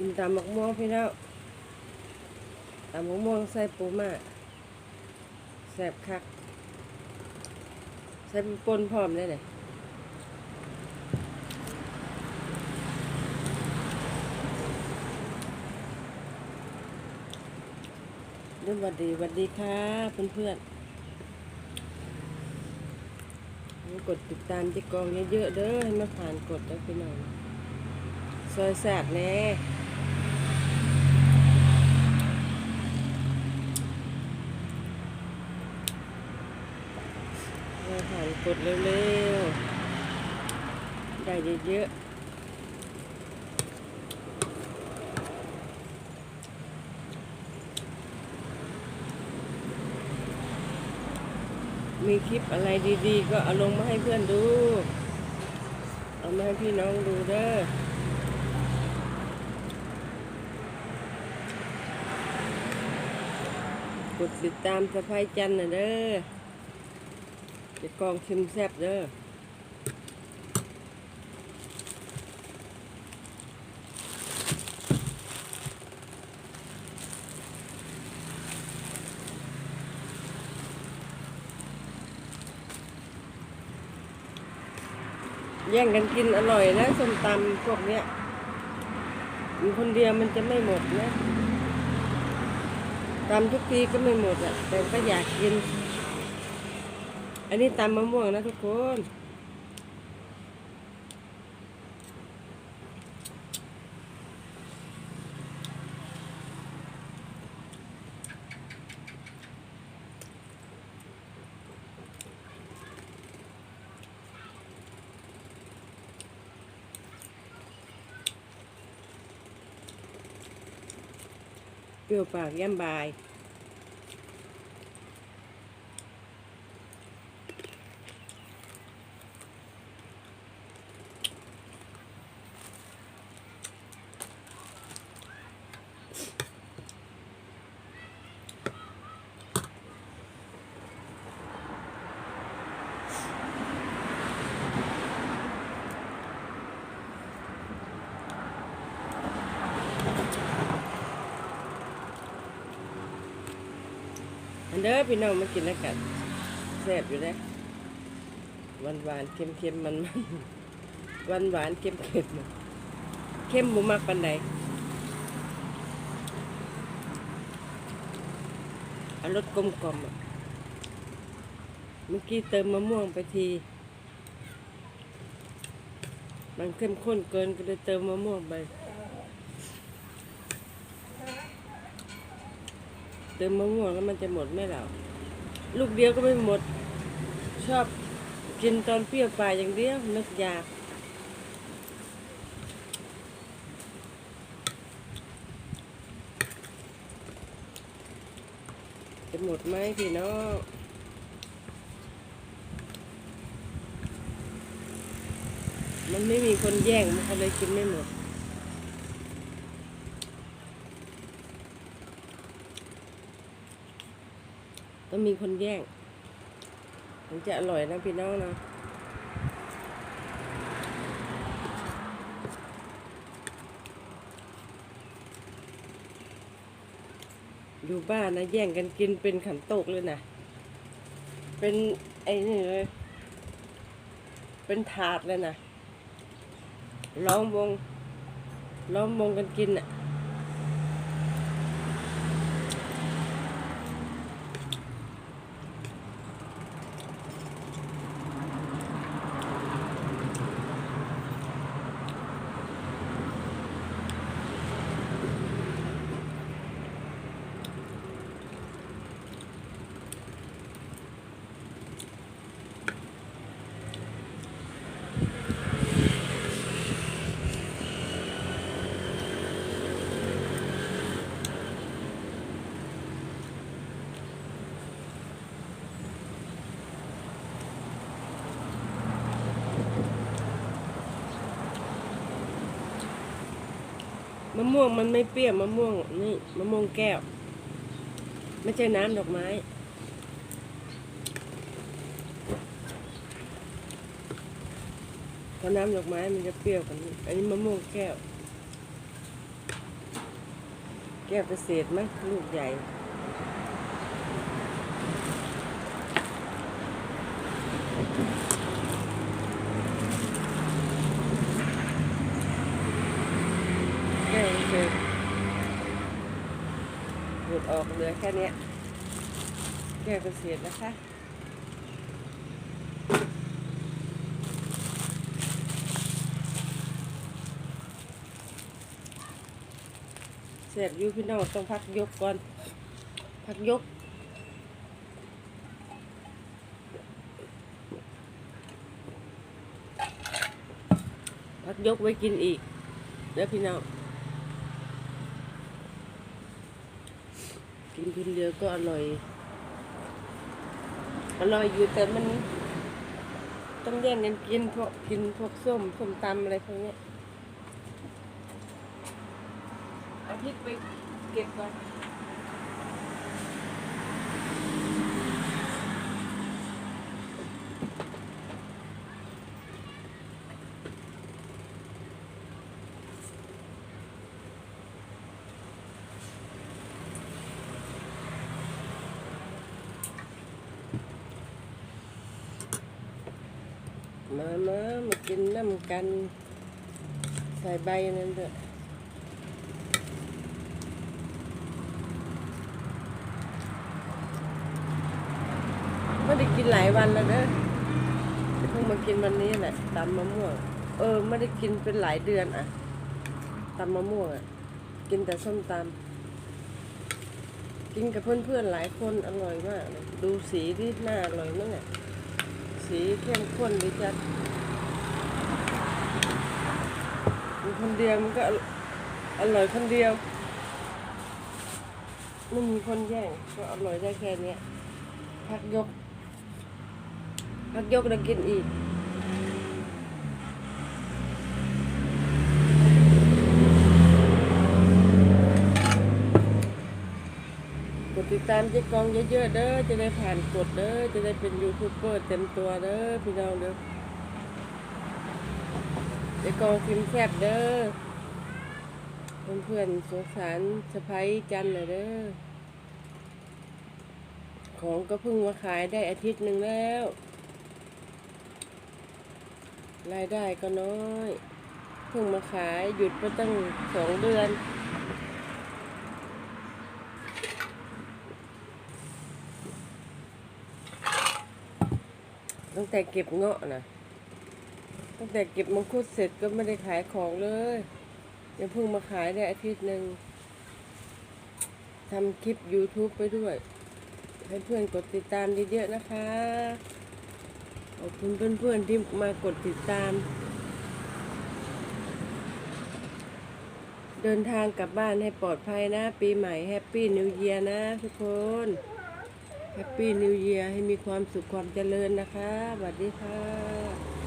กินตำมะม่วงพี่แล้วตำมะม่วงใส่ปูมาแซ่บคัก ใส่ปนพร้อมได้เลยเรื่องวัดดีวัดดีค่ะเพื่อนๆกดติดตามที่กองเยอะๆเด้อให้มาผ่านกดแล้วพี่น้องซอยแสบแน่ เราผ่านกดเร็วๆ ได้เยอะๆ มีคลิปอะไรดีๆ ก็เอาลงมาให้เพื่อนดู เอามาให้พี่น้องดูเด้อกดติดตามสะพายจันนะเด้อ จะกองชิมแซ่บเด้อแย่งกันกินอร่อยนะส้มตำพวกเนี้ยมีคนเดียวมันจะไม่หมดนะตำทุกทีก็ไม่หมดอะแต่ก็อยากกิน อันนี้ตำมะม่วงนะทุกคน เปรี้ยวปากย่ำบาย เด้อพี่น้องมากินแล้วกันแซ่บอยู่นะหวานหวานๆเค็มเค็มๆมันมันหวานหวานเค็มเค็มเข้มบุมักปันใดเอรสกลมกลมๆอะเมื่อกี้เติมมะม่วงไปที มันเข้มข้นเกินก็เลยเติมมะม่วงไป เติมมะม่วงแล้วมันจะหมดไหมเราลูกเดียวก็ไม่หมด ชอบกินตอนเปรี้ยวปลายอย่างเดียวนึกอยากจะหมดไหมพี่น้องมันไม่มีคนแย่งมันเลยกินไม่หมด ต้องมีคนแย่งถึงจะอร่อยนะพี่น้องนะอยู่บ้านนะแย่งกันกินเป็นขันโตกเลยนะ เป็นไอ้นี่เลย เป็นถาดเลยนะล้อมวงล้อมวงกันกินอะ มะม่วงมันไม่เปรี้ยวมะม่วงนี่มะม่วงแก้ว ไม่ใช่น้ำดอกไม้ถ้าน้ำดอกไม้มันจะเปรี้ยวกว่านี้ อันนี้มะม่วงแก้ว แก้วเกษตรไหมลูกใหญ่ แก้วเกษตร หลุดออกเหลือแค่เนี้ยแก้วเกษตรนะคะเสร็จอยู่พี่น้องต้องพักยกก่อน พักยกพักยกไว้กินอีกเด้อพี่น้อง กินคนเดียวก็อร่อย อร่อยอยู่แต่มันต้องแย่งกันกินพวกกินพวกส้มส้มตำอะไรพวกเนี้ยเอาพริกไปเก็บก่อน มามามากินน้ำกัน ใส่ใบนั้นเถอะไม่ได้กินหลายวันแล้วเด้อเพิ่งมากินวันนี้แหละตำมะม่วง เออไม่ได้กินเป็นหลายเดือนอะตำมะม่วงอะ กินแต่ส้มตำกินกับเพื่อนๆหลายคนอร่อยมากเลยดูสีที่หน้าอร่อยมากอะ สีเข้มข้นดีจัดคนเดียวมันก็อร่อยคนเดียวไม่มีคนแย่งก็อร่อยได้แค่นี้พักยกพักยกแล้วกินอีก ตามเจ๊กองเยอะๆเด้อจะได้ผ่านกดเด้อจะได้เป็นยูทูบเบอร์เต็มตัวเด้อพี่น้องเด้อเจ๊กองพิมพ์แคบเด้อเพื่อนๆสงสารสะพ้ยจันเลยเด้อของก็เพิ่งมาขายได้อาทิตย์หนึ่งแล้ว รายได้ก็น้อย เพิ่งมาขายหยุดไปตั้งสองเดือน ตั้งแต่เก็บเงาะนะตั้งแต่เก็บมังคุดเสร็จก็ไม่ได้ขายของเลยยังเพิ่งมาขายได้อาทิตย์หนึ่งทำคลิป YouTube ไปด้วย ให้เพื่อนกดติดตามเยอะๆนะคะ ขอบคุณเพื่อนๆที่มากดติดตาม เดินทางกลับบ้านให้ปลอดภัยนะ ปีใหม่แฮปปี้นิวเยียนะทุกคน แฮปปี้นิวเยียร์ให้มีความสุขความเจริญนะคะสวัสดีค่ะ